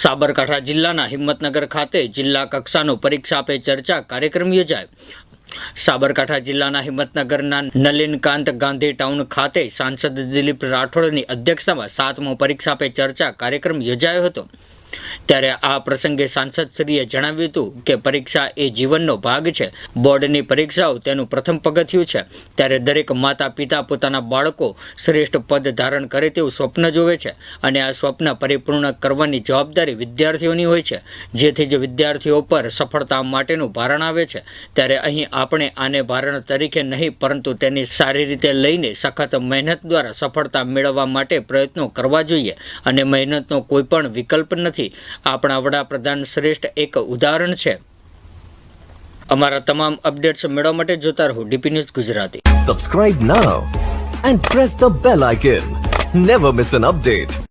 સાબરકાંઠા જિલ્લાના હિંમતનગર ખાતે જિલ્લા કક્ષાનો પરીક્ષા પે ચર્ચા કાર્યક્રમ યોજાયો. સાબરકાંઠા જિલ્લાના હિંમતનગરના નલિનકાંત ગાંધી ટાઉન ખાતે સાંસદ દિલીપ રાઠોડની અધ્યક્ષતામાં સાતમો પરીક્ષા પે ચર્ચા કાર્યક્રમ યોજાયો હતો. ત્યારે આ પ્રસંગે સાંસદશ્રીએ જણાવ્યું હતું કે પરીક્ષા એ જીવનનો ભાગ છે. બોર્ડની પરીક્ષાઓ તેનું પ્રથમ પગથિયું છે. ત્યારે દરેક માતા પિતા પોતાના બાળકો શ્રેષ્ઠ પદ ધારણ કરે તેવું સ્વપ્ન જોવે છે અને આ સ્વપ્ન પરિપૂર્ણ કરવાની જવાબદારી વિદ્યાર્થીઓની હોય છે. જેથી જ વિદ્યાર્થીઓ પર સફળતા માટેનું ભારણ આવે છે. ત્યારે અહીં આપણે આને ભારણ તરીકે નહીં, પરંતુ તેની સારી રીતે લઈને સખત મહેનત દ્વારા સફળતા મેળવવા માટે પ્રયત્નો કરવા જોઈએ. અને મહેનતનો કોઈ પણ વિકલ્પ નથી. આપણા વડાપ્રધાન શ્રેષ્ઠ એક ઉદાહરણ છે. અમારા તમામ અપડેટ્સ મેળવવા માટે જોતા રહો D P news Gujarati. Subscribe now and press the bell icon never miss an update.